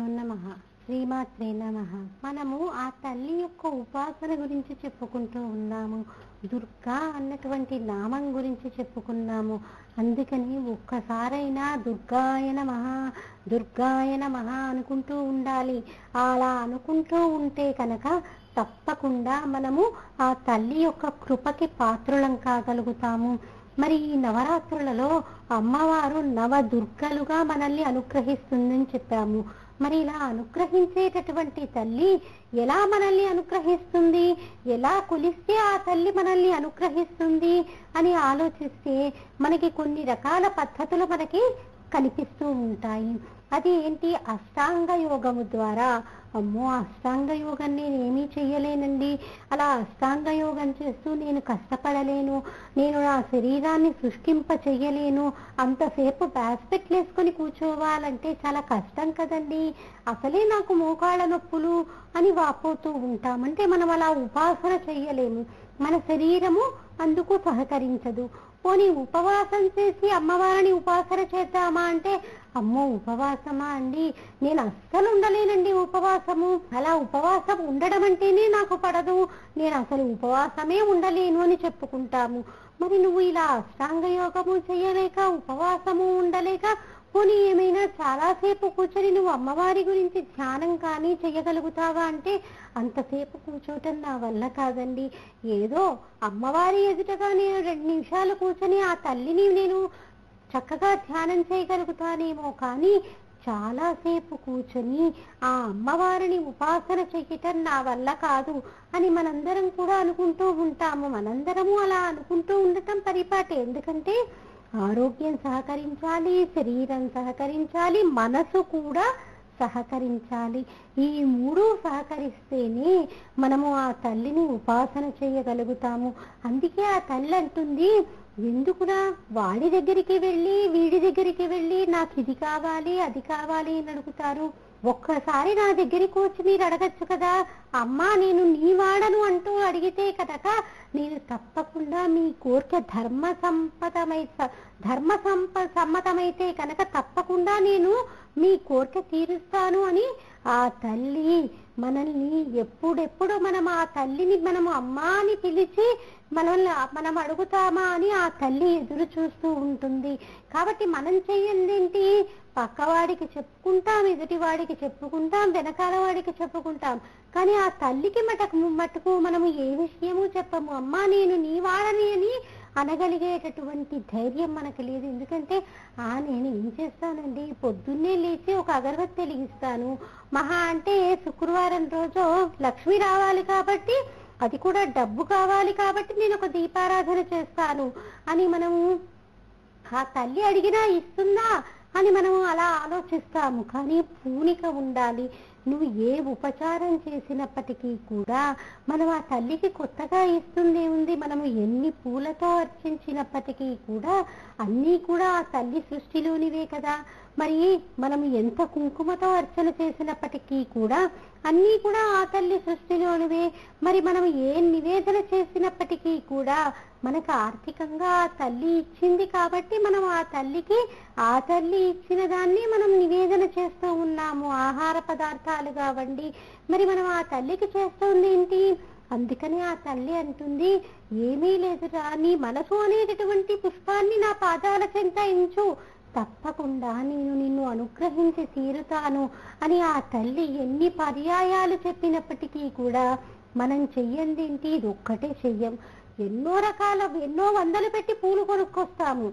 గురుభ్యో నమ. శ్రీమాత్రే నమ. మనము ఆ తల్లి యొక్క ఉపాసన గురించి చెప్పుకుంటూ ఉన్నాము. దుర్గా అన్నటువంటి నామం గురించి చెప్పుకున్నాము. అందుకని ఒక్కసారైనా దుర్గాయ నమ దుర్గాయ నమ అనుకుంటూ ఉండాలి. అలా అనుకుంటూ ఉంటే కనుక తప్పకుండా మనము ఆ తల్లి యొక్క కృపకి పాత్రులం కాగలుగుతాము. మరి ఈ నవరాత్రులలో అమ్మవారు నవ దుర్గలుగా మనల్ని అనుగ్రహిస్తుందని చెప్పాము. మరి ఇలా అనుగ్రహించేటటువంటి తల్లి ఎలా మనల్ని అనుగ్రహిస్తుంది? ఎలా కొలిస్తే ఆ తల్లి మనల్ని అనుగ్రహిస్తుంది అని ఆలోచిస్తే మనకి కొన్ని రకాల పద్ధతులు మనకి కనిపిస్తూ ఉంటాయి. అది ఏంటి? అష్టాంగ యోగము ద్వారా. అమ్మో అష్టాంగ యోగం నేను ఏమీ చెయ్యలేనండి. అలా అష్టాంగ యోగం చేస్తూ నేను కష్టపడలేను. నేను నా శరీరాన్ని సృష్టింప చెయ్యలేను. అంతసేపు బ్యాస్పెట్లు వేసుకొని కూర్చోవాలంటే చాలా కష్టం కదండి. అసలే నాకు మోకాళ్ళ నొప్పులు అని వాపోతూ ఉంటాం. అంటే మనం అలా ఉపాసన చెయ్యలేము. మన శరీరము అందుకు సహకరించదు. పోనీ ఉపవాసం చేసి అమ్మవారిని ఉపాసన చేద్దామా అంటే అమ్మో ఉపవాసమా అండి? నేను అస్సలు ఉండలేనండి ఉపవాసము. అలా ఉపవాసం ఉండడం అంటేనే నాకు పడదు. నేను అసలు ఉపవాసమే ఉండలేను అని చెప్పుకుంటాము. మరి నువ్వు ఇలా అష్టాంగ యోగము చేయలేక ఉపవాసము ఉండలేక పోనీ ఏమైనా చాలాసేపు కూర్చొని నువ్వు అమ్మవారి గురించి ధ్యానం కానీ చేయగలుగుతావా అంటే అంతసేపు కూర్చోటం నా వల్ల కాదండి. ఏదో అమ్మవారి ఎదుటగా నేను రెండు నిమిషాలు కూర్చొని ఆ తల్లిని నేను చక్కగా ధ్యానం చేయగలుగుతానేమో కానీ చాలాసేపు కూర్చొని ఆ అమ్మవారిని ఉపాసన చేయటం నా వల్ల కాదు అని మనందరం కూడా అనుకుంటూ ఉంటాము. మనందరము అలా అనుకుంటూ ఉండటం పరిపాటి. ఎందుకంటే ఆరోగ్యం సహకరించాలి శరీరం సహకరించాలి మనసు కూడా సహకరించాలి. ఈ మూడు సహకరిస్తేనే మనము ఆ తల్లిని ఉపాసన చేయగలుగుతాము. అందుకే ఆ తల్లి అంటుంది ఎందుకురా? వాడి దగ్గరికి వెళ్ళి వీడి దగ్గరికి వెళ్ళి నాకు ఇది కావాలి అది కావాలి అని అడుగుతారు. ఒక్కసారి నా దగ్గరికి వచ్చి మీరు అడగచ్చు కదా? అమ్మా నేను నీ వాడను అంటూ అడిగితే కనుక నేను తప్పకుండా మీ కోరిక ధర్మ సంపదమై ధర్మ సంప సమ్మతమైతే కనుక తప్పకుండా నేను మీ కోరిక తీరుస్తాను అని ఆ తల్లి మనల్ని ఎప్పుడెప్పుడు మనం ఆ తల్లిని మనము అమ్మా అని పిలిచి మనల్ని మనం అడుగుతామా అని ఆ తల్లి ఎదురు చూస్తూ ఉంటుంది. కాబట్టి మనం చెయ్యందేంటి పక్కవాడికి చెప్పుకుంటాం ఎదుటివాడికి చెప్పుకుంటాం వెనకాల వాడికి చెప్పుకుంటాం. కానీ ఆ తల్లికి మటకు మటుకు మనము ఏ విషయము చెప్పము. అమ్మా నేను నీ వాడని అని అనగలిగేటటువంటి ధైర్యం మనకు లేదు. ఎందుకంటే ఆ నేను ఏం చేస్తానండి? పొద్దున్నే లేచి ఒక అగరబత్తి వెలిగిస్తాను. మహా అంటే శుక్రవారం రోజు లక్ష్మి రావాలి కాబట్టి అది కూడా డబ్బు కావాలి కాబట్టి నేను ఒక దీపారాధన చేస్తాను అని మనము ఆ తల్లి అడిగినా ఇస్తుందా అని మనం అలా ఆలోచిస్తాము. కానీ పూనిక ఉండాలి. నువ్వు ఏ ఉపచారం చేసినప్పటికీ కూడా మనం ఆ తల్లికి కొత్తగా ఇస్తుంది ఉంది. మనము ఎన్ని పూలతో అర్చించినప్పటికీ కూడా అన్నీ కూడా ఆ తల్లి సృష్టిలోనివే కదా. మరి మనం ఎంత కుంకుమతో అర్చన చేసినప్పటికీ కూడా అన్నీ కూడా ఆ తల్లి సృష్టిలోనివే. మరి మనం ఏ నివేదన చేసినప్పటికీ కూడా మనకు ఆర్థికంగా ఆ తల్లి ఇచ్చింది కాబట్టి మనం ఆ తల్లికి ఆ తల్లి ఇచ్చిన దాన్ని మనం నివేదన చేస్తూ ఉన్నాము. ఆహార పదార్థాలు కావండి మరి మనం ఆ తల్లికి చేస్తుంది ఏంటి? అందుకని ఆ తల్లి అంటుంది ఏమీ లేదురా నీ మనసు అనేటటువంటి పుష్పాన్ని నా పాదాల చెంత ఇంచు. తప్పకుండా నేను నిన్ను అనుగ్రహించి తీరుతాను అని ఆ తల్లి ఎన్ని పర్యాయాలు చెప్పినప్పటికీ కూడా మనం చెయ్యందేంటి ఇది ఒక్కటే చెయ్యం. ఎన్నో రకాల ఎన్నో వందలు పెట్టి పూలు కొనుక్కొస్తాము.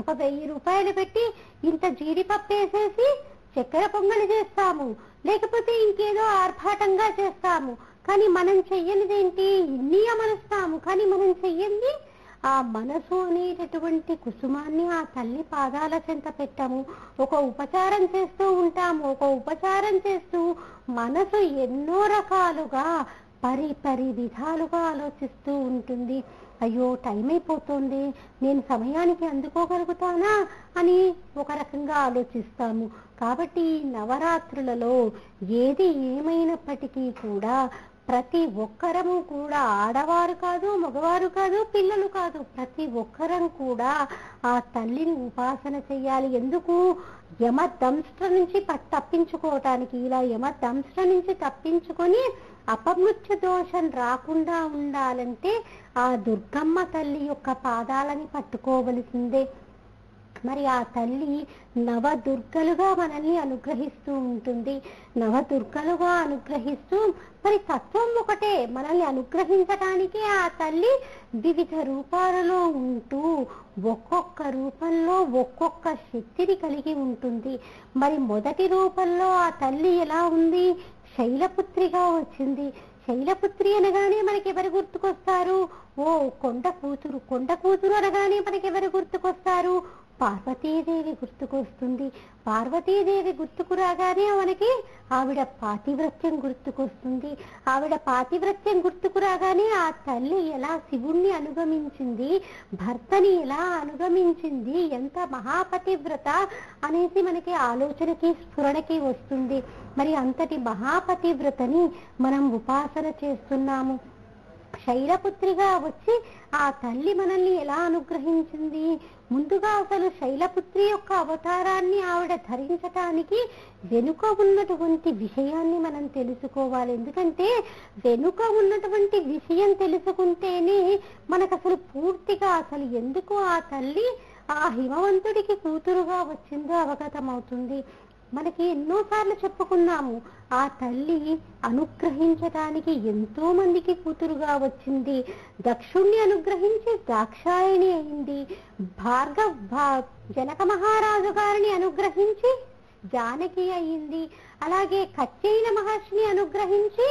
ఒక వెయ్యి రూపాయలు పెట్టి ఇంత జీడిపప్పు వేసేసి చక్కెర పొంగలి చేస్తాము. లేకపోతే ఇంకేదో ఆర్భాటంగా చేస్తాము. కానీ మనం చెయ్యనిదేంటి? ఇన్ని అమరుస్తాము. కానీ మనం చెయ్యండి ఆ మనసు అనేటటువంటి కుసుమాన్ని ఆ తల్లి పాదాల చెంత పెట్టాము. ఒక ఉపచారం చేస్తూ ఉంటాము. ఒక ఉపచారం చేస్తూ మనసు ఎన్నో రకాలుగా పరి పరి విధాలుగా ఆలోచిస్తూ ఉంటుంది. అయ్యో టైం అయిపోతుంది. నేను సమయానికి అందుకోగలుగుతానా అని ఒక రకంగా ఆలోచిస్తాము. కాబట్టి నవరాత్రులలో ఏది ఏమైనప్పటికీ కూడా ప్రతి ఒక్కరము కూడా ఆడవారు కాదు మగవారు కాదు పిల్లలు కాదు. ప్రతి ఒక్కరం కూడా ఆ తల్లిని ఉపాసన చెయ్యాలి. ఎందుకు? యమదంష్ట్ర నుంచి తప్పించుకోవటానికి. ఇలా యమదంష్ట్ర నుంచి తప్పించుకొని అపమృత్యు దోషం రాకుండా ఉండాలంటే ఆ దుర్గమ్మ తల్లి యొక్క పాదాలని పట్టుకోవలసిందే. మరి ఆ తల్లి నవదుర్గలుగా మనల్ని అనుగ్రహిస్తూ ఉంటుంది. నవదుర్గలుగా అనుగ్రహిస్తూ మరి తత్వం ఒకటే మనల్ని అనుగ్రహించటానికి ఆ తల్లి వివిధ రూపాలలో ఉంటూ ఒక్కొక్క రూపంలో ఒక్కొక్క శక్తిని కలిగి ఉంటుంది. మరి మొదటి రూపంలో ఆ తల్లి ఎలా ఉంది? శైలపుత్రిగా వచ్చింది. శైలపుత్రి అనగానే మనకి ఎవరు గుర్తుకొస్తారు? ఓ కొండ కూతురు. కొండ కూతురు అనగానే మనకి ఎవరు గుర్తుకొస్తారు? పార్వతీదేవి గుర్తుకొస్తుంది. పార్వతీదేవి గుర్తుకు రాగానే మనకి ఆవిడ పాతివ్రత్యం గుర్తుకొస్తుంది. ఆవిడ పాతివ్రత్యం గుర్తుకు రాగానే ఆ తల్లి ఎలా శివుణ్ణి అనుగమించింది భర్తని ఎలా అనుగమించింది ఎంత మహాపతివ్రత అనేసి మనకి ఆలోచనకి స్ఫురణకి వస్తుంది. మరి అంతటి మహాపతివ్రతని మనం ఉపాసన చేస్తున్నాము. శైలపుత్రిగా వచ్చి ఆ తల్లి మనల్ని ఎలా అనుగ్రహించింది? ముందుగా అసలు శైలపుత్రి యొక్క అవతారాన్ని ఆవిడ ధరించటానికి వెనుక ఉన్నటువంటి విషయాన్ని మనం తెలుసుకోవాలి. ఎందుకంటే వెనుక ఉన్నటువంటి విషయం తెలుసుకుంటేనే మనకు అసలు పూర్తిగా అసలు ఎందుకు ఆ తల్లి ఆ హిమవంతుడికి కూతురుగా వచ్చిందో అవగతమవుతుంది. మనకి ఎన్నోసార్లు చెప్పుకున్నాము ఆ తల్లి అనుగ్రహించటానికి ఎంతో మందికి కూతురుగా వచ్చింది దక్షుణ్ణి అనుగ్రహించి దాక్షాయణి అయింది భార్గవ జనక మహారాజు గారిని అనుగ్రహించి జానకి అయింది అలాగే కచ్చైన మహర్షిని అనుగ్రహించి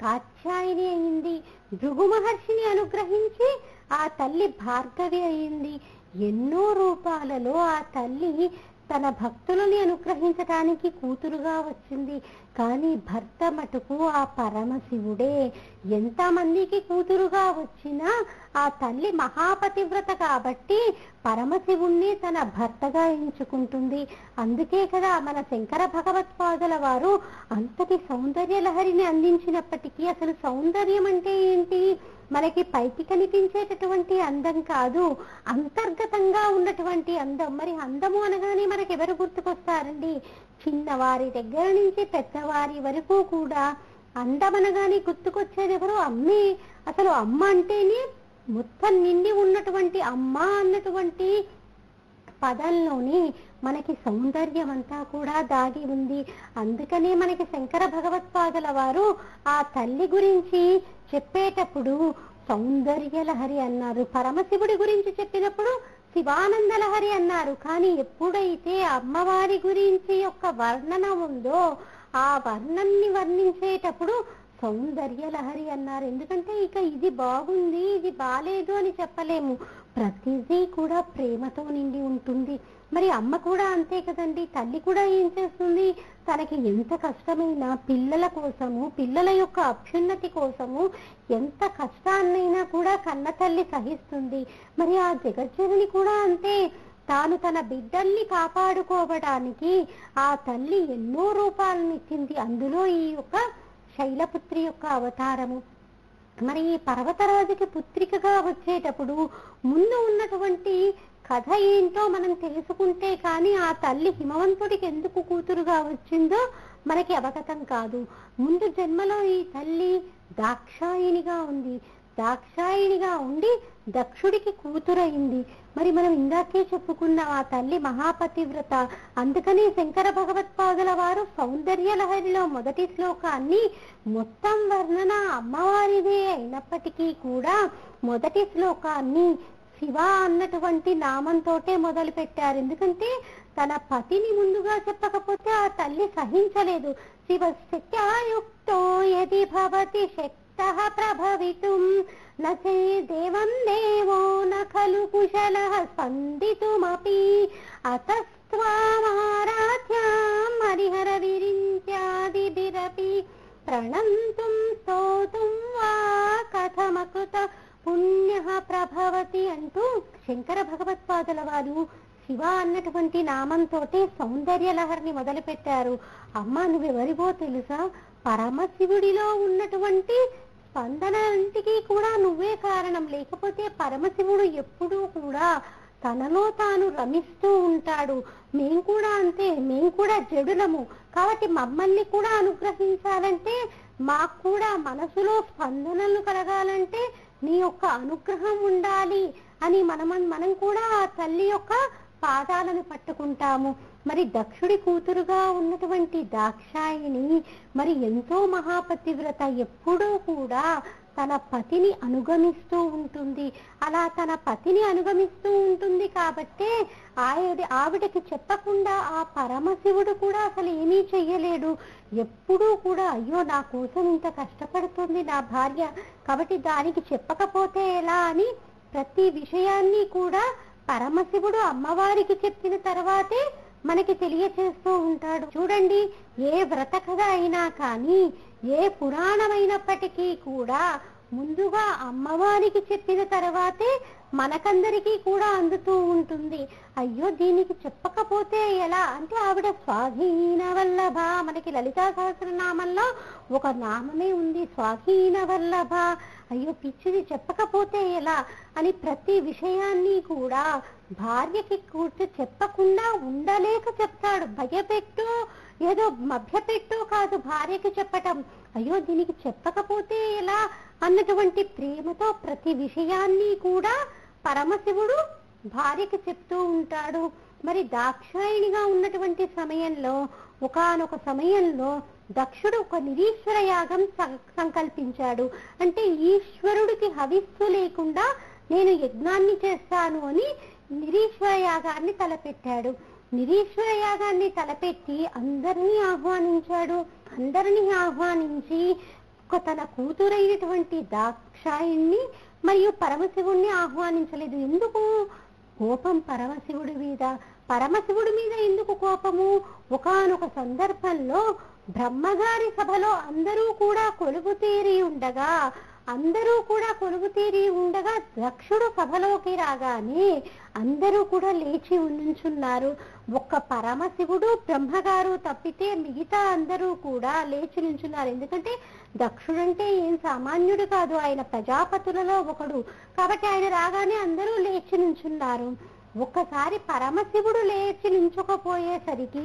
కాత్యాయని అయింది భృగు మహర్షిని అనుగ్రహించి ఆ తల్లి భార్గవి అయింది. ఎన్నో రూపాలలో ఆ తల్లి తన భక్తులని అనుగ్రహించటానికి కూతురుగా వచ్చింది. కానీ భర్త మటుకు ఆ పరమశివుడే ఎంతమందికి కూతురుగా వచ్చినా ఆ తల్లి మహాపతివ్రత కాబట్టి పరమశివుణ్ణి తన భర్తగా ఎంచుకుంటుంది. అందుకే కదా మన శంకర భగవత్పాదుల వారు అంతటి సౌందర్య లహరిని అందించినప్పటికీ అసలు సౌందర్యం అంటే ఏంటి? మనకి పైకి కనిపించేటటువంటి అందం కాదు అంతర్గతంగా ఉన్నటువంటి అందం. మరి అందము అనగానే మనకి ఎవరు గుర్తుకొస్తారండి? చిన్నవారి దగ్గర నుంచి పెద్దవారి వరకు కూడా అందం అనగానే అమ్మి అమ్మే. అసలు అమ్మ అంటేనే మొత్తం నిండి ఉన్నటువంటి అమ్మ అన్నటువంటి పదంలోని మనకి సౌందర్యం అంతా కూడా దాగి ఉంది. అందుకనే మనకి శంకర భగవత్పాదుల వారు ఆ తల్లి గురించి చెప్పేటప్పుడు సౌందర్య లహరి అన్నారు. పరమశివుడి గురించి చెప్పినప్పుడు శివానంద లహరి అన్నారు. కానీ ఎప్పుడైతే అమ్మవారి గురించి యొక్క వర్ణన ఉందో ఆ వర్ణన్ని వర్ణించేటప్పుడు సౌందర్య లహరి అన్నారు. ఎందుకంటే ఇక ఇది బాగుంది ఇది బాలేదు అని చెప్పలేము. ప్రతిదీ కూడా ప్రేమతో నిండి ఉంటుంది. మరి అమ్మ కూడా అంతే కదండి. తల్లి కూడా ఏం చేస్తుంది? తనకి ఎంత కష్టమైనా పిల్లల కోసము పిల్లల యొక్క అభ్యున్నతి కోసము ఎంత కష్టాన్నైనా కూడా కన్న తల్లి సహిస్తుంది. మరి ఆ జగజ్జనని కూడా అంతే. తాను తన బిడ్డల్ని కాపాడుకోవడానికి ఆ తల్లి ఎన్నో రూపాలను ఇచ్చింది. అందులో ఈ యొక్క శైలపుత్రి యొక్క అవతారము. మరి ఈ పర్వతరాజుకి పుత్రికగా వచ్చేటప్పుడు ముందు ఉన్నటువంటి కథ ఏంటో మనం తెలుసుకుంటే కానీ ఆ తల్లి హిమవంతుడికి ఎందుకు కూతురుగా వచ్చిందో మనకి అవగతం కాదు. ముందు జన్మలో ఈ తల్లి దాక్షాయినిగా ఉంది. దాక్షాయినిగా ఉండి దక్షుడికి కూతురయింది మరి మనం ఇందాకే చెప్పుకున్నాం ఆ తల్లి మహాపతివ్రత. అందుకని శంకర భగవత్పాదుల వారు సౌందర్య లహరిలో మొదటి శ్లోకాన్ని మొత్తం వర్ణన అమ్మవారిదే అయినప్పటికీ కూడా మొదటి శ్లోకాన్ని శివ అన్నటువంటి నామంతోటే మొదలు పెట్టారు ఎందుకంటే తన పతిని ముందుగా చెప్పకపోతే ఆ తల్లి సహించలేదు. శివ శక్త్యాయుక్తో యది భవతి శక్త ప్రభవితుం. నచే దేవం దేవో న కుశల స్పందితుమపి. అతస్వామారాధ్యాం హరిహర విరించాదిరపి ప్రణంతుం స్తోతుం వా కథమకృత పుణ్య ప్రభవతి అంటూ శంకర భగవత్పాదుల వారు శివ అన్నటువంటి నామంతోటే సౌందర్య లహరిని మొదలుపెట్టారు. అమ్మ నువ్వెవరివో తెలుసా? పరమశివుడిలో ఉన్నటువంటి స్పందనంటికి కూడా నువ్వే కారణం. లేకపోతే పరమశివుడు ఎప్పుడూ కూడా తనలో తాను రమిస్తూ ఉంటాడు. మేం కూడా అంతే మేం కూడా జడులము. కాబట్టి మమ్మల్ని కూడా అనుగ్రహించాలంటే మాకు కూడా మనసులో స్పందనలు కలగాలంటే నీ యొక్క అనుగ్రహం ఉండాలి అని మనం మనం కూడా ఆ తల్లి యొక్క పాదాలను పట్టుకుంటాము. మరి దక్షుడి కూతురుగా ఉన్నటువంటి దాక్షాయిని మరి ఎంతో మహాపతివ్రత ఎప్పుడూ కూడా తన పతిని అనుగమిస్తూ ఉంటుంది. అలా తన పతిని అనుగమిస్తూ ఉంటుంది కాబట్టే ఆవిడ ఆవిడకి చెప్పకుండా ఆ పరమశివుడు కూడా అసలు ఏమీ చెయ్యలేడు. ఎప్పుడూ కూడా అయ్యో నా కోసం ఇంత కష్టపడుతుంది నా భార్య. కాబట్టి దానికి చెప్పకపోతే ఎలా? అని ప్రతి విషయాన్ని కూడా పరమశివుడు అమ్మవారికి చెప్పిన తర్వాతే మనకి తెలియచేస్తూ ఉంటాడు. చూడండి ఏ వ్రత కథ అయినా కానీ ఏ పురాణమైనప్పటికీ కూడా ముందుగా అమ్మవారికి చెప్పిన తర్వాతే మనకందరికీ కూడా అందుతూ ఉంటుంది. అయ్యో దీనికి చెప్పకపోతే ఎలా? అంటే ఆవిడ స్వాధీన వల్లభ. మనకి లలితా సహస్రనామంలో ఒక నామమే ఉంది స్వాధీన వల్లభ. అయ్యో పిచ్చిది చెప్పకపోతే ఎలా? అని ప్రతి విషయాన్ని కూడా భార్యకి కూర్చో చెప్పకుండా ఉండలేక చెప్తాడు. భయపెట్టు ఏదో మభ్యపెట్టు కాదు భార్యకి చెప్పటం. అయ్యో దీనికి చెప్పకపోతే ఎలా? అన్నటువంటి ప్రేమతో ప్రతి విషయాన్ని కూడా పరమశివుడు భార్యకి చెప్తూ ఉంటాడు. మరి దాక్షాయిణిగా ఉన్నటువంటి సమయంలో ఒకానొక సమయంలో దక్షుడు ఒక నిరీశ్వర యాగం సం- సంకల్పించాడు. అంటే ఈశ్వరుడికి హవిస్సు లేకుండా నేను యజ్ఞాన్ని చేస్తాను అని నిరీశ్వర యాగాన్ని తలపెట్టాడు. నిరీశ్వర యాగాన్ని తలపెట్టి అందరినీ ఆహ్వానించాడు. అందరినీ ఆహ్వానించి ఒక తన కూతురైనటువంటి దాక్షాయిణ్ణి మరియు పరమశివుణ్ణి ఆహ్వానించలేదు. ఎందుకు? కోపం పరమశివుడి మీద. పరమశివుడి మీద ఎందుకు కోపము? ఒకానొక సందర్భంలో బ్రహ్మగారి సభలో అందరూ కూడా కొలుగుతీరి ఉండగా అందరూ కూడా కొలువు తీరి ఉండగా దక్షుడు సభలోకి రాగానే అందరూ కూడా లేచి నుంచున్నారు ఒక్క పరమశివుడు బ్రహ్మగారు తప్పితే మిగతా అందరూ కూడా లేచి నుంచున్నారు. ఎందుకంటే దక్షుడంటే ఏం సామాన్యుడు కాదు ఆయన ప్రజాపతులలో ఒకడు. కాబట్టి ఆయన రాగానే అందరూ లేచి నుంచున్నారు. ఒక్కసారి పరమశివుడు లేచి నించుకపోయేసరికి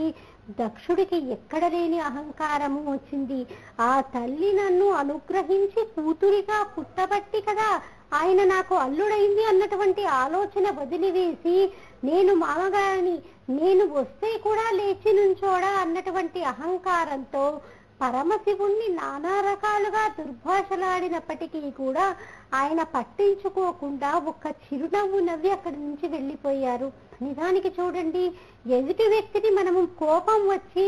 దక్షుడికి ఎక్కడ లేని అహంకారము వచ్చింది. ఆ తల్లి నన్ను అనుగ్రహించి కూతురిగా పుట్టబట్టి కదా ఆయన నాకు అల్లుడైంది అన్నటువంటి ఆలోచన వదిలివేసి నేను మామగారిని నేను వస్తే కూడా లేచి నుంచోడా అన్నటువంటి అహంకారంతో పరమశివుణ్ణి నానా రకాలుగా దుర్భాషలాడినప్పటికీ కూడా ఆయన పట్టించుకోకుండా ఒక్క చిరునవ్వు నవ్వి అక్కడి నుంచి వెళ్ళిపోయారు. నిజానికి చూడండి ఎదుటి వ్యక్తిని మనము కోపం వచ్చి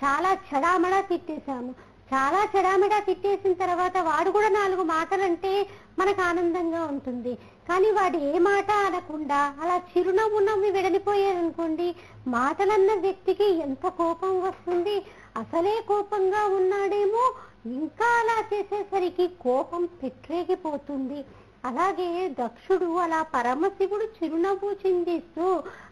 చాలా చెడామడా తిట్టేశాము. చాలా చెడామడా తిట్టేసిన తర్వాత వాడు కూడా నాలుగు మాటలంటే మనకు ఆనందంగా ఉంటుంది. కానీ వాడు ఏ మాట అనకుండా అలా చిరునవ్వు నవ్వి వెడలిపోయారనుకోండి మాటలన్న వ్యక్తికి ఎంత కోపం వస్తుంది అసలే కోపంగా ఉన్నాడేమో. ఇంకా అలా చేసేసరికి కోపం పెట్టరేగిపోతుంది అలాగే దక్షుడు అలా పరమశివుడు చిరునవ్వు చిందిస్తూ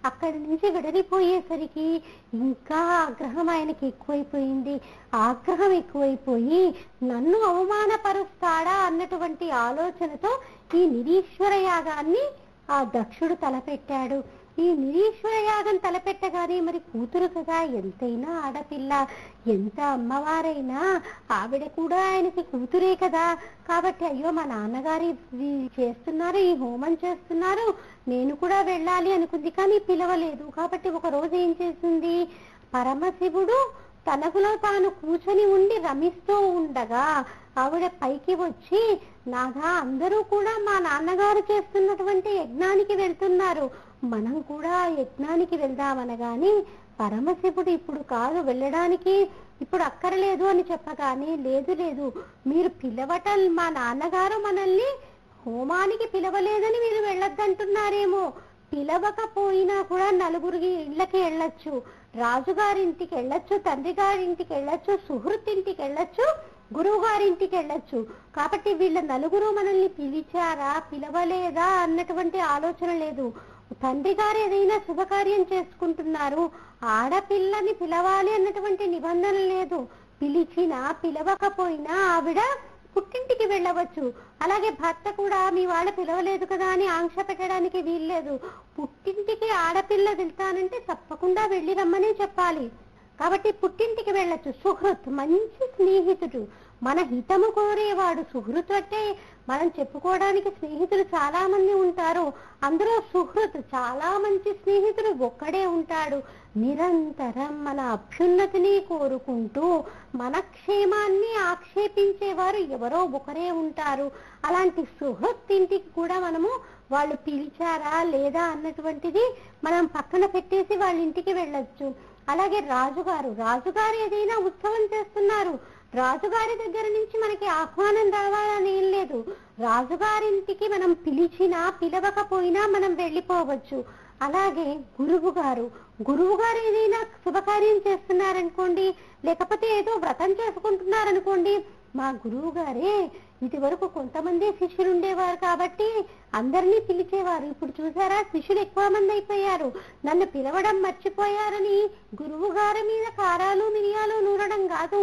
అక్కడి నుంచి విడలిపోయేసరికి ఇంకా ఆగ్రహం ఆయనకి ఎక్కువైపోయింది. ఆగ్రహం ఎక్కువైపోయి నన్ను అవమానపరుస్తాడా? అన్నటువంటి ఆలోచనతో ఈ నిరీశ్వర యాగాన్ని ఆ దక్షుడు తలపెట్టాడు. ఈ నిరీశ్వర యాగం తలపెట్టగానే మరి కూతురు కదా ఎంతైనా ఆడపిల్ల ఎంత అమ్మవారైనా ఆవిడ కూడా ఆయనకి కూతురే కదా. కాబట్టి అయ్యో మా నాన్నగారు చేస్తున్నారు ఈ హోమం చేస్తున్నారు నేను కూడా వెళ్ళాలి అనుకుంది కానీ పిలవలేదు. కాబట్టి ఒక రోజు ఏం చేసింది? పరమశివుడు తనకులో తాను కూర్చొని ఉండి రమిస్తూ ఉండగా ఆవిడ పైకి వచ్చి నాగా అందరూ కూడా మా నాన్నగారు చేస్తున్నటువంటి యజ్ఞానికి వెళ్తున్నారు. మనం కూడా యజ్ఞానికి వెళ్దామనగాని పరమశివుడు ఇప్పుడు కాదు వెళ్ళడానికి ఇప్పుడు అక్కరలేదు అని చెప్పగానే లేదు లేదు మీరు పిలవటం మా నాన్నగారు మనల్ని హోమానికి పిలవలేదని మీరు వెళ్ళొద్దంటున్నారేమో. పిలవకపోయినా కూడా నలుగురికి ఇళ్ళకి వెళ్ళొచ్చు రాజుగారింటికి వెళ్ళొచ్చు తండ్రి గారింటికి వెళ్ళొచ్చు సుహృతింటికి వెళ్ళొచ్చు గురువు గారింటికి వెళ్ళొచ్చు. కాబట్టి వీళ్ళ నలుగురు మనల్ని పిలిచారా పిలవలేదా అన్నటువంటి ఆలోచన లేదు. తండ్రి గారు ఏదైనా శుభకార్యం చేసుకుంటున్నారు. ఆడపిల్లని పిలవాలి అన్నటువంటి నిబంధన లేదు. పిలిచినా పిలవకపోయినా ఆవిడ పుట్టింటికి వెళ్ళవచ్చు. అలాగే భర్త కూడా మీ వాళ్ళ పిలవలేదు కదా అని ఆంక్ష పెట్టడానికి వీల్లేదు. పుట్టింటికి ఆడపిల్ల వెళ్తానంటే తప్పకుండా వెళ్ళి రమ్మనే చెప్పాలి. కాబట్టి పుట్టింటికి వెళ్ళొచ్చు. సుహృత్ మంచి స్నేహితుడు. మన హితము కోరేవాడు. సుహృత్ అంటే మనం చెప్పుకోవడానికి స్నేహితులు చాలా మంది ఉంటారు. అందులో సుహృత్ చాలా మంచి స్నేహితుడు ఒక్కడే ఉంటాడు. నిరంతరం మన అభ్యున్నతిని కోరుకుంటూ మన క్షేమాన్ని ఆక్షేపించేవారు ఎవరో ఒకరే ఉంటారు. అలాంటి సుహృత్ ఇంటికి కూడా మనము వాళ్ళు పిలిచారా లేదా అన్నటువంటిది మనం పక్కన పెట్టేసి వాళ్ళ ఇంటికి వెళ్ళొచ్చు. అలాగే రాజుగారు రాజుగారు ఏదైనా ఉత్సవం చేస్తున్నారు. రాజుగారి దగ్గర నుంచి మనకి ఆహ్వానం రావాలని ఏం లేదు. రాజుగారింటికి మనం పిలిచినా పిలవకపోయినా మనం వెళ్ళిపోవచ్చు. అలాగే గురువు గారు గురువు గారు ఏదైనా శుభకార్యం చేస్తున్నారనుకోండి లేకపోతే ఏదో వ్రతం చేసుకుంటున్నారనుకోండి మా గురువు గారే ఇది వరకు కొంతమంది శిష్యులు ఉండేవారు కాబట్టి అందరినీ పిలిచేవారు. ఇప్పుడు చూసారా శిష్యులు ఎక్కువ మంది అయిపోయారు. నన్ను పిలవడం మర్చిపోయారని గురువు గారి మీద కారాలు మిరియాలు నూరడం కాదు.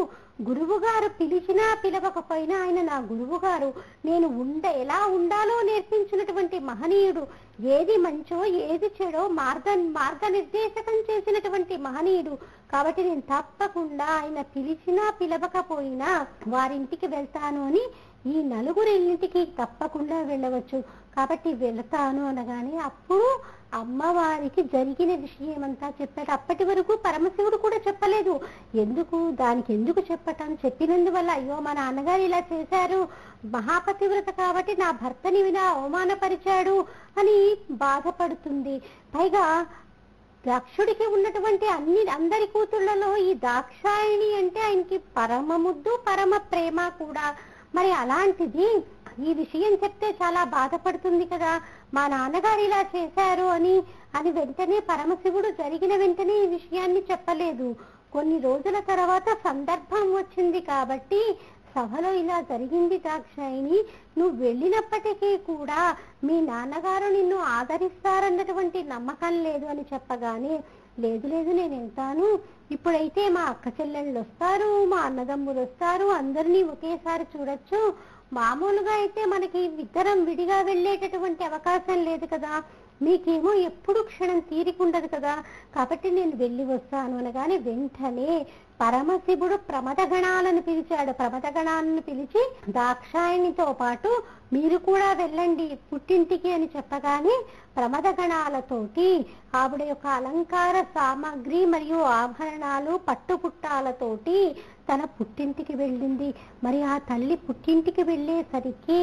గురువు గారు పిలిచినా పిలవకపోయినా ఆయన నా గురువు గారు నేను ఉండ ఎలా ఉండాలో నేర్పించినటువంటి మహనీయుడు. ఏది మంచో ఏది చెడో మార్గ మార్గనిర్దేశకం చేసినటువంటి మహనీయుడు. కాబట్టి నేను తప్పకుండా ఆయన పిలిచినా పిలవకపోయినా వారింటికి వెళ్తాను అని ఈ నలుగురింటికి తప్పకుండా వెళ్ళవచ్చు. కాబట్టి వెళతాను అనగానే అప్పుడు అమ్మవారికి జరిగిన విషయం అంతా చెప్పాడు. అప్పటి వరకు పరమశివుడు కూడా చెప్పలేదు. ఎందుకు? దానికి ఎందుకు చెప్పటం? చెప్పినందువల్ల అయ్యో మా నాన్నగారు ఇలా చేశారు. మహాపతివ్రత కాబట్టి నా భర్తని వినా అవమానపరిచాడు అని బాధపడుతుంది. పైగా దక్షుడికి ఉన్నటువంటి అన్ని అందరి కూతుళ్ళలో ఈ దాక్షాయిణి అంటే ఆయనకి పరమ ముద్దు పరమ ప్రేమ కూడా. మరి అలాంటిది ఈ విషయం చెప్తే చాలా బాధపడుతుంది కదా. మా నాన్నగారు ఇలా చేశారు అని అని వెంటనే పరమశివుడు జరిగిన వెంటనే ఈ విషయాన్ని చెప్పలేదు. కొన్ని రోజుల తర్వాత సందర్భం వచ్చింది కాబట్టి సభలో ఇలా జరిగింది దాక్షాయిని నువ్వు వెళ్ళినప్పటికీ కూడా మీ నాన్నగారు నిన్ను ఆదరిస్తారన్నటువంటి నమ్మకం లేదు అని చెప్పగానే లేదు లేదు నేను వెళ్తాను. ఇప్పుడైతే మా అక్క చెల్లెళ్ళు వస్తారు మా అన్నదమ్ములు వస్తారు అందరినీ ఒకేసారి చూడొచ్చు. మామూలుగా అయితే మనకి ఇద్దరం విడిగా వెళ్ళేటటువంటి అవకాశం లేదు కదా. మీకేమో ఎప్పుడు క్షణం తీరికుండదు కదా. కాబట్టి నేను వెళ్ళి వస్తాను అనగానే వెంటనే పరమశివుడు ప్రమదగణాలను పిలిచాడు. ప్రమదగణాలను పిలిచి దాక్షాయణితో పాటు మీరు కూడా వెళ్ళండి పుట్టింటికి అని చెప్పగానే ప్రమదగణాలతోటి ఆవిడ యొక్క అలంకార సామాగ్రి మరియు ఆభరణాలు పట్టుపుట్టాలతోటి తన పుట్టింటికి వెళ్ళింది. మరి ఆ తల్లి పుట్టింటికి వెళ్ళేసరికి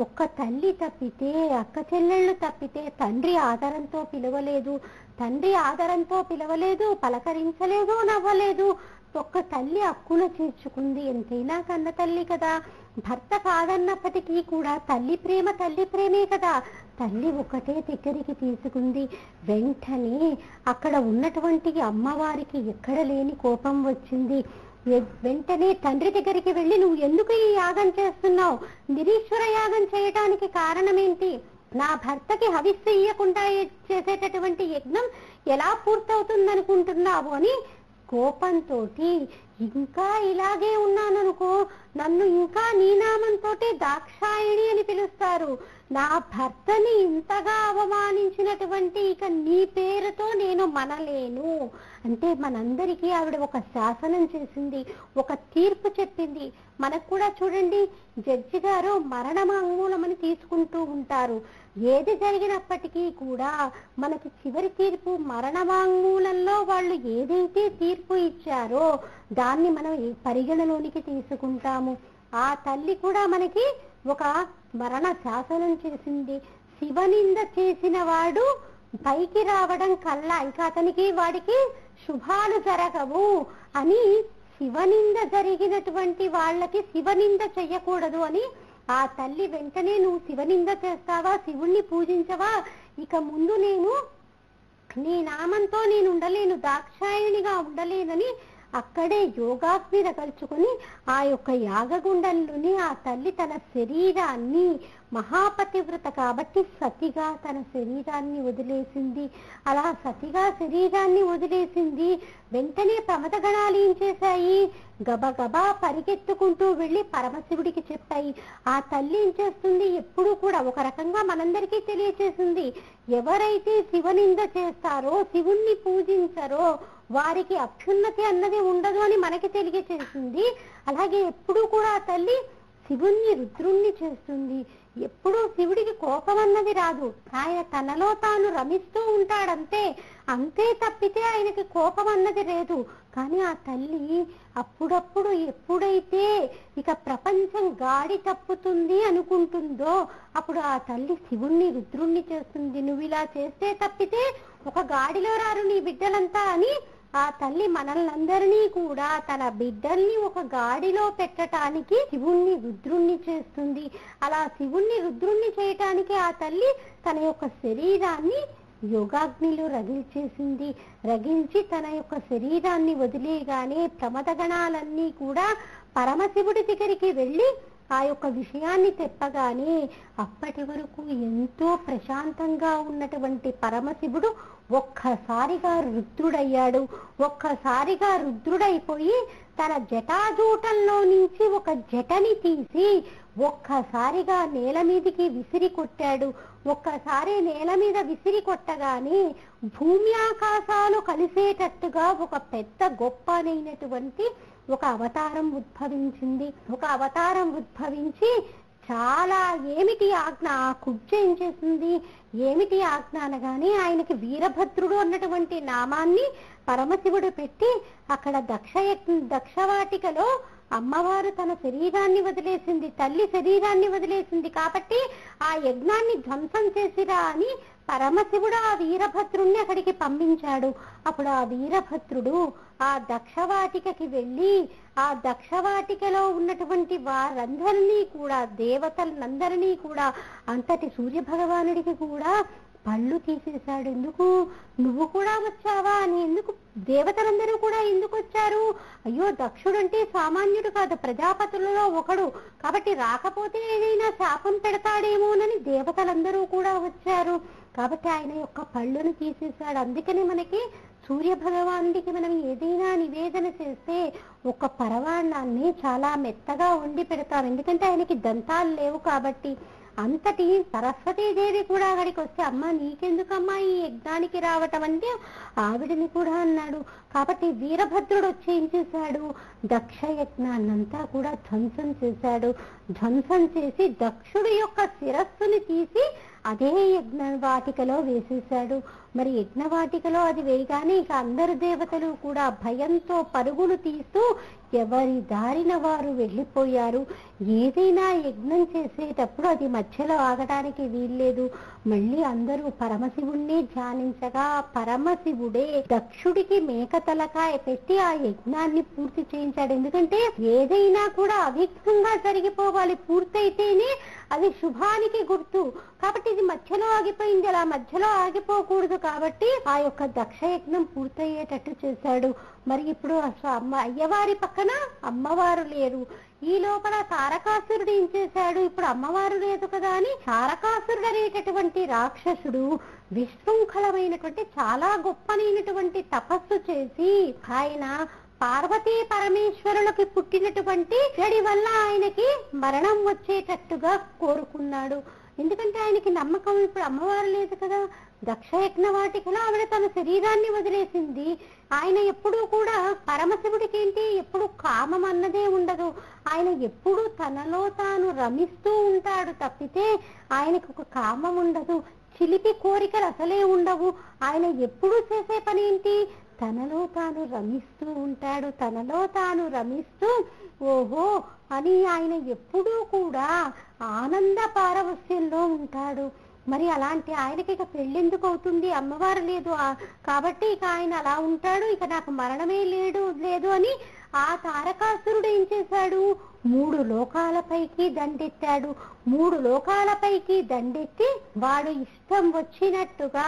ఒక్క తల్లి తప్పితే అక్క చెల్లెళ్ళు తప్పితే తండ్రి ఆదరంతో పిలవలేదు. తండ్రి ఆదరంతో పిలవలేదు పలకరించలేదు నవ్వలేదు. ఒక్క తల్లి అక్కున చేర్చుకుంది ఎంతైనా కన్న తల్లి కదా. భర్త కాదన్నప్పటికీ కూడా తల్లి ప్రేమ తల్లి ప్రేమే కదా. తల్లి ఒకటే దగ్గరికి తీసుకుంది. వెంటనే అక్కడ ఉన్నటువంటి అమ్మవారికి ఎక్కడ లేని కోపం వచ్చింది. వెంటనే తండ్రి దగ్గరికి వెళ్ళి నువ్వు ఎందుకు ఈ యాగం చేస్తున్నావు? నిరీశ్వర యాగం చేయటానికి కారణం ఏంటి నా భర్తకి హవిస్సు ఇయ్యకుండా చేసేటటువంటి యజ్ఞం ఎలా పూర్తవుతుందనుకుంటున్నావు? అని కోపంతో ఇంకా ఇలాగే ఉన్నాననుకో నన్ను ఇంకా నీ దాక్షాయిణి అని పిలుస్తారు. నా భర్తని ఇంతగా అవమానించినటువంటి ఇక నీ పేరుతో నేను మనలేను. అంటే మనందరికీ ఆవిడ ఒక శాసనం చేసింది ఒక తీర్పు చెప్పింది. మనకు కూడా చూడండి జడ్జి గారు మరణమాంగూలమని తీసుకుంటూ ఉంటారు. ఏది జరిగినప్పటికీ కూడా మనకి చివరి తీర్పు మరణవాంగ్మూలంలో వాళ్ళు ఏదైతే తీర్పు ఇచ్చారో దాన్ని మనం పరిగణలోనికి తీసుకుంటాము. ఆ తల్లి కూడా మనకి ఒక మరణ శాసనం చేసింది. శివనింద చేసిన వాడు పైకి రావడం కల్లా ఇంకా అతనికి వాడికి శుభాలు జరగవు అని శివనింద జరిగినటువంటి వాళ్ళకి శివనింద చెయ్యకూడదు అని ఆ తల్లి వెంటనే నువ్వు శివనింద చేస్తావా? శివుణ్ణి పూజించవా? ఇక ముందు నేను నీ నామంతో నేను ఉండలేను దాక్షాయణిగా ఉండలేనని అక్కడే యోగాగ్ని రగల్చుకుని ఆ యొక్క యాగగుండంలోని ఆ తల్లి తన శరీరాన్ని మహాపతివ్రత కాబట్టి సతిగా తన శరీరాన్ని వదిలేసింది. అలా సతిగా శరీరాన్ని వదిలేసింది. వెంటనే ప్రమదగణాలు ఏం చేశాయి? గబగబా పరిగెత్తుకుంటూ వెళ్ళి పరమశివుడికి చెప్పాయి. ఆ తల్లి ఏం చేస్తుంది? ఎప్పుడూ కూడా ఒక రకంగా మనందరికీ తెలియచేసింది. ఎవరైతే శివనింద చేస్తారో శివుణ్ణి పూజించరో వారికి అభ్యున్నతి అన్నది ఉండదు అని మనకి తెలియచేసింది. అలాగే ఎప్పుడూ కూడా ఆ తల్లి శివుణ్ణి రుద్రుణ్ణి చేస్తుంది. ఎప్పుడూ శివుడికి కోపం అన్నది రాదు. ఆయన తనలో తాను రమిస్తూ ఉంటాడంతే. అంతే తప్పితే ఆయనకి కోపం అన్నది లేదు. కానీ ఆ తల్లి అప్పుడప్పుడు ఎప్పుడైతే ఇక ప్రపంచం గాడి తప్పుతుంది అనుకుంటుందో అప్పుడు ఆ తల్లి శివుణ్ణి రుద్రుణ్ణి చేస్తుంది. నువ్వు ఇలా చేస్తే తప్పితే ఒక గాడిలో రారు నీ బిడ్డలంతా అని ఆ తల్లి మనల్నందరినీ కూడా తన బిడ్డల్ని ఒక గాడిలో పెట్టటానికి శివుణ్ణి రుద్రుణ్ణి చేస్తుంది. అలా శివుణ్ణి రుద్రుణ్ణి చేయటానికి ఆ తల్లి తన యొక్క శరీరాన్ని యోగాగ్నిలో రగిల్చేసింది. రగిల్చి తన యొక్క శరీరాన్ని వదిలేగానే ప్రమదగణాలన్నీ కూడా పరమశివుడి దగ్గరికి వెళ్ళి ఆ యొక్క విషయాన్ని తెప్పగానే అప్పటి వరకు ఎంతో ప్రశాంతంగా ఉన్నటువంటి పరమశివుడు ఒక్కసారిగా రుద్రుడయ్యాడు. ఒక్కసారిగా రుద్రుడైపోయి తన జటాజూటంలో నుంచి ఒక జటని తీసి ఒక్కసారిగా నేల మీదికి విసిరి కొట్టాడు. ఒక్కసారి నేల మీద విసిరి కొట్టగానే భూమి ఆకాశాలు కలిసేటట్టుగా ఒక పెద్ద గొప్పనైనటువంటి ఒక అవతారం ఉద్భవించింది. ఒక అవతారం ఉద్భవించి చాలా ఏమిటి ఆజ్ఞ? ఆ కుబ్జ ఏం చేసింది ఏమిటి ఆజ్ఞ అనగానే ఆయనకి వీరభద్రుడు అన్నటువంటి నామాన్ని పరమశివుడు పెట్టి అక్కడ దక్ష దక్షవాటికలో అమ్మవారు తన శరీరాన్ని వదిలేసింది తల్లి శరీరాన్ని వదిలేసింది కాబట్టి ఆ యజ్ఞాన్ని ధ్వంసం చేసిరా అని పరమశివుడు ఆ వీరభద్రుణ్ణి అక్కడికి పంపించాడు. అప్పుడు ఆ వీరభద్రుడు ఆ దక్షవాటికకి వెళ్ళి ఆ దక్షవాటికలో ఉన్నటువంటి వారందరినీ కూడా దేవతలందరినీ కూడా అంతటి సూర్య భగవానుడికి కూడా పళ్ళు తీసేశాడు. ఎందుకు? నువ్వు కూడా వచ్చావా? అని ఎందుకు? దేవతలందరూ కూడా ఎందుకు వచ్చారు? అయ్యో దక్షుడంటే సామాన్యుడు కాదు ప్రజాపతులలో ఒకడు. కాబట్టి రాకపోతే ఏదైనా శాపం పెడతాడేమోనని దేవతలందరూ కూడా వచ్చారు. కాబట్టి ఆయన యొక్క పళ్ళును తీసేశాడు. అందుకని మనకి సూర్య భగవానుడికి మనం ఏదైనా నివేదన చేస్తే ఒక పరవాణాన్ని చాలా మెత్తగా వండి పెడతాం. ఎందుకంటే ఆయనకి దంతాలు లేవు కాబట్టి. అంతటి సరస్వతీదేవి కూడా అక్కడికి వస్తే అమ్మ నీకెందుకమ్మా ఈ యజ్ఞానికి రావటం? అంటే ఆవిడని కూడా అన్నాడు. కాబట్టి వీరభద్రుడు వచ్చి ఏం చేశాడు? దక్ష యజ్ఞాన్నంతా కూడా ధ్వంసం చేశాడు. ధ్వంసం చేసి దక్షుడి యొక్క శిరస్సుని తీసి అదే యజ్ఞ వాటికలో వేసేశాడు. మరి యజ్ఞవాటికలో అది వేయగానే ఇక అందరు దేవతలు కూడా భయంతో పరుగులు తీస్తూ ఎవరి దారిన వారు వెళ్ళిపోయారు. ఏదైనా యజ్ఞం చేసేటప్పుడు అది మధ్యలో ఆగడానికి వీల్లేదు. మళ్ళీ అందరూ పరమశివుణ్ణి ధ్యానించగా పరమశివుడే దక్షుడికి మేక తలకాయ పెట్టి ఆ యజ్ఞాన్ని పూర్తి చేయించాడు. ఎందుకంటే ఏదైనా కూడా అవిఘ్నంగా జరిగిపోవాలి పూర్తయితేనే అది శుభానికి గుర్తు. కాబట్టి ఇది మధ్యలో ఆగిపోయింది. అలా మధ్యలో ఆగిపోకూడదు కాబట్టి ఆ యొక్క దక్ష యజ్ఞం పూర్తయ్యేటట్టు చేశాడు. మరి ఇప్పుడు అసలు అమ్మ అయ్యవారి పక్కన అమ్మవారు లేరు. ఈ లోపల తారకాసురుడు ఏం చేశాడు? ఇప్పుడు అమ్మవారు లేదు కదా అని తారకాసురుడు అనేటటువంటి రాక్షసుడు విశృంఖలమైనటువంటి చాలా గొప్పనైనటువంటి తపస్సు చేసి ఆయన పార్వతీ పరమేశ్వరులకి పుట్టినటువంటి చెడి వల్ల ఆయనకి మరణం వచ్చేటట్టుగా కోరుకున్నాడు. ఎందుకంటే ఆయనకి నమ్మకం ఇప్పుడు అమ్మవారు లేదు కదా. దక్షయజ్ఞ వాటికలో ఆవిడ తన శరీరాన్ని వదిలేసింది. ఆయన ఎప్పుడూ కూడా పరమశివుడికి ఏంటి ఎప్పుడు కామం అన్నదే ఉండదు. ఆయన ఎప్పుడు తనలో తాను రమిస్తూ ఉంటాడు తప్పితే ఆయనకు ఒక కామం ఉండదు. చిలిపి కోరికలు అసలే ఉండవు. ఆయన ఎప్పుడు చేసే పని ఏంటి? తనలో తాను రమిస్తూ ఉంటాడు. తనలో తాను రమిస్తూ ఓహో అని ఆయన ఎప్పుడూ కూడా ఆనంద పారవస్యంలో ఉంటాడు. మరి అలాంటి ఆయనకి ఇక పెళ్ళెందుకు అవుతుంది? అమ్మవారు లేదు. కాబట్టి ఇక ఆయన అలా ఉంటాడు. ఇక నాకు మరణమే లేడు లేదు అని ఆ తారకాసురుడు ఏం చేశాడు? మూడు లోకాలపైకి దండెత్తాడు. మూడు లోకాలపైకి దండెత్తి వాడు ఇష్టం వచ్చినట్టుగా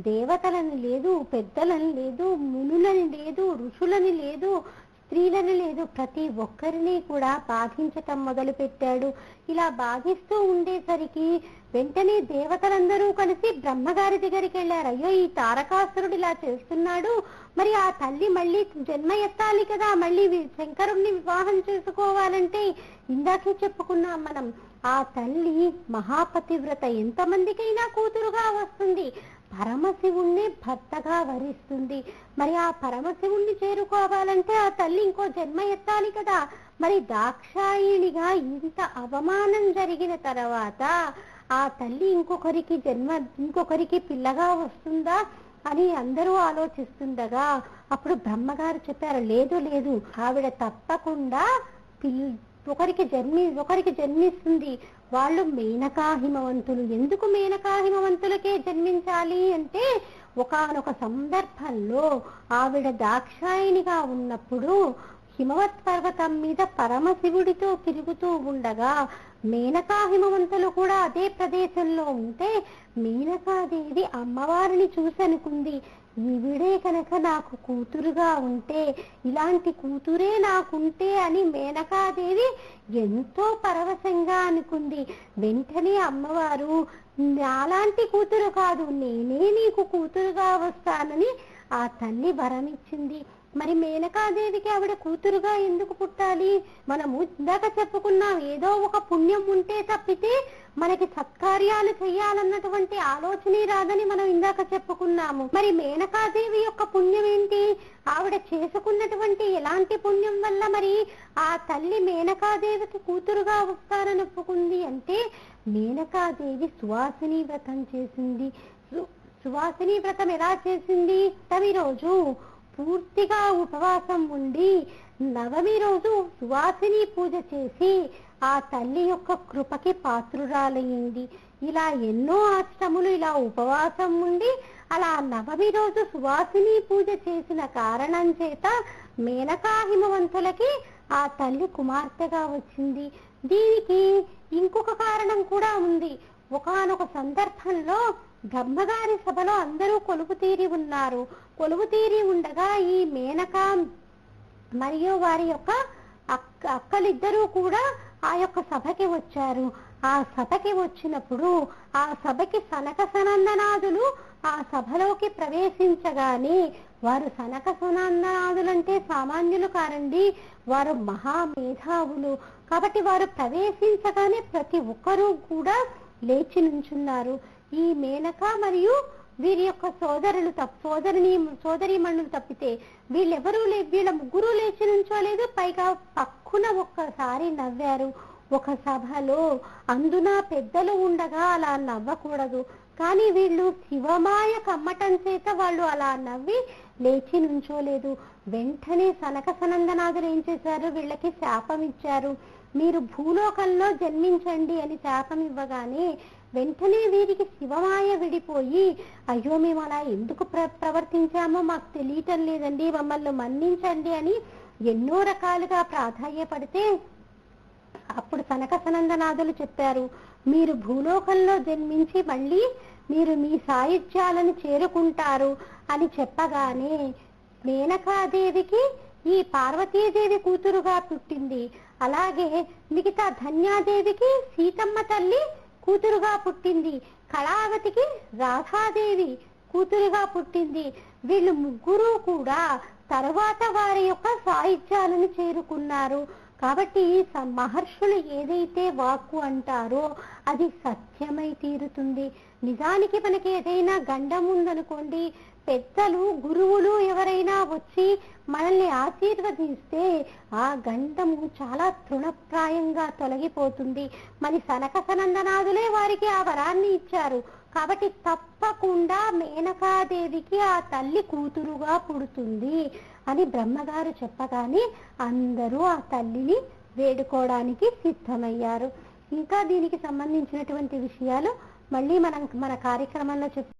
దేవతలని లేదు పెద్దలని లేదు మునులని లేదు ఋషులని లేదు స్త్రీలని లేదు ప్రతి ఒక్కరిని కూడా బాధించటం మొదలు పెట్టాడు ఇలా బాధిస్తూ ఉండేసరికి వెంటనే దేవతలందరూ కలిసి బ్రహ్మగారి దగ్గరికి వెళ్ళారు. అయ్యో ఈ తారకాసురుడు ఇలా చేస్తున్నాడు. మరి ఆ తల్లి మళ్ళీ జన్మ ఎత్తాలి కదా. మళ్ళీ శంకరుణ్ణి వివాహం చేసుకోవాలంటే ఇందాకే చెప్పుకున్నాం మనం. ఆ తల్లి మహాపతివ్రత ఎంతమందికైనా కూతురుగా వస్తుంది. పరమశివుణ్ణి భర్తగా వరిస్తుంది. మరి ఆ పరమశివుణ్ణి చేరుకోవాలంటే ఆ తల్లి ఇంకో జన్మ ఎత్తాలి కదా. మరి దాక్షాయిణిగా ఇంత అవమానం జరిగిన తర్వాత ఆ తల్లి ఇంకొకరికి జన్మ ఇంకొకరికి పిల్లగా వస్తుందా అని అందరూ ఆలోచిస్తుండగా అప్పుడు బ్రహ్మగారు చెప్పారు లేదు లేదు. ఆవిడ తప్పకుండా పిల్ ఒకరికి జన్మి ఒకరికి జన్మిస్తుంది. వాళ్ళు మేనకా హిమవంతులు ఎందుకు మేనకా హిమవంతులకే జన్మించాలి అంటే ఒకనొక సందర్భంలో ఆవిడ దాక్షాయినిగా ఉన్నప్పుడు హిమవత్ పర్వతం మీద పరమశివుడితో తిరుగుతూ ఉండగా మేనకా హిమవంతులు కూడా అదే ప్రదేశంలో ఉంటే మేనకాదేవి అమ్మవారిని చూసనుకుంది. ఈవిడే కనుక నాకు కూతురుగా ఉంటే ఇలాంటి కూతురే నాకుంటే అని మేనకాదేవి ఎంతో పరవశంగా అనుకుంది. వెంటనే అమ్మవారు నాలాంటి కూతురు కాదు నేనే నీకు కూతురుగా వస్తానని ఆ తల్లి వరమిచ్చింది. మరి మేనకాదేవికి ఆవిడ కూతురుగా ఎందుకు పుట్టాలి? మనము ఇందాక చెప్పుకున్నాం ఏదో ఒక పుణ్యం ఉంటే తప్పితే మనకి సత్కార్యాలు చేయాలన్నటువంటి ఆలోచనే రాదని మనం ఇందాక చెప్పుకున్నాము. మరి మేనకాదేవి యొక్క పుణ్యం ఏంటి? ఆవిడ చేసుకున్నటువంటి ఎలాంటి పుణ్యం వల్ల మరి ఆ తల్లి మేనకాదేవికి కూతురుగా వస్తారని ఒప్పుకుంది అంటే మేనకాదేవి సువాసిని వ్రతం చేసింది. సు- సువాసిని వ్రతం ఎలా చేసింది? తమి రోజు పూర్తిగా ఉపవాసం ఉండి నవమి రోజు సువాసిని పూజ చేసి ఆ తల్లి యొక్క కృపకి పాత్రురాలయ్యింది ఇలా ఎన్నో అష్టములు ఇలా ఉపవాసం ఉండి అలా నవమి రోజు సువాసిని పూజ చేసిన కారణం చేత మేనకా హిమవంతులకి ఆ తల్లి కుమార్తెగా వచ్చింది. దీనికి ఇంకొక కారణం కూడా ఉంది. ఒకానొక సందర్భంలో బ్రహ్మగారి సభలో అందరూ కొలువు తీరి ఉన్నారు. కొలువు తీరి ఉండగా ఈ మేనక మరియు వారి యొక్క అక్క అక్కలిద్దరూ కూడా ఆ యొక్క సభకి వచ్చారు. ఆ సభకి వచ్చినప్పుడు ఆ సభకి సనక సనందనాథులు ఆ సభలోకి ప్రవేశించగానే వారు సనక సనందనాథులంటే సామాన్యులు కారండి. వారు మహామేధావులు. కాబట్టి వారు ప్రవేశించగానే ప్రతి ఒక్కరూ కూడా లేచి నుంచున్నారు. ఈ మేనక మరియు వీరి యొక్క సోదరులు తప్ప సోదరిని సోదరిమణులు తప్పితే వీళ్ళెవరూ లే వీళ్ళ ముగ్గురు లేచి నుంచోలేదు. పైగా పక్కున ఒక్కసారి నవ్వారు. ఒక సభలో అందున పెద్దలు ఉండగా అలా నవ్వకూడదు. కానీ వీళ్ళు శివమాయ కమ్మటం చేత వాళ్ళు అలా నవ్వి లేచి నుంచోలేదు. వెంటనే సనక సనందనాథులు ఏం చేశారు? వీళ్ళకి శాపం ఇచ్చారు. మీరు భూలోకంలో జన్మించండి అని శాపం ఇవ్వగానే వెంటనే వీరికి శివమాయ విడిపోయి అయ్యో మేము అలా ఎందుకు ప్ర ప్రవర్తించామో మాకు తెలియటం లేదండి మమ్మల్ని మన్నించండి అని ఎన్నో రకాలుగా ప్రాధాన్యపడితే అప్పుడు సనక సనందనాథులు చెప్పారు మీరు భూలోకంలో జన్మించి మళ్ళీ మీరు మీ సాయుధ్యాలను చేరుకుంటారు అని చెప్పగానే మేనకాదేవికి ఈ పార్వతీదేవి కూతురుగా పుట్టింది. అలాగే మిగతా ధన్యాదేవికి సీతమ్మ తల్లి కూతురుగా పుట్టింది కళావతికి రాధాదేవి. కూతురుగా పుట్టింది వీళ్ళు ముగ్గురు కూడా తర్వాత వారి యొక్క సాహిత్యాలను చేరుకున్నారు. కాబట్టి మహర్షులు ఏదైతే వాక్కు అంటారో అది సత్యమై తీరుతుంది. నిజానికి మనకి ఏదైనా గండం ఉందనుకోండి పెద్దలు గురువులు ఎవరైనా వచ్చి మనల్ని ఆశీర్వదిస్తే ఆ గంధము చాలా తృణప్రాయంగా తొలగిపోతుంది. మరి సనక సనందనాథులే వారికి ఆ వరాన్ని ఇచ్చారు. కాబట్టి తప్పకుండా మేనకాదేవికి ఆ తల్లి కూతురుగా పుడుతుంది అని బ్రహ్మగారు చెప్పగానే అందరూ ఆ తల్లిని వేడుకోవడానికి సిద్ధమయ్యారు. ఇంకా దీనికి సంబంధించినటువంటి విషయాలు మళ్ళీ మనం మన కార్యక్రమంలో చెప్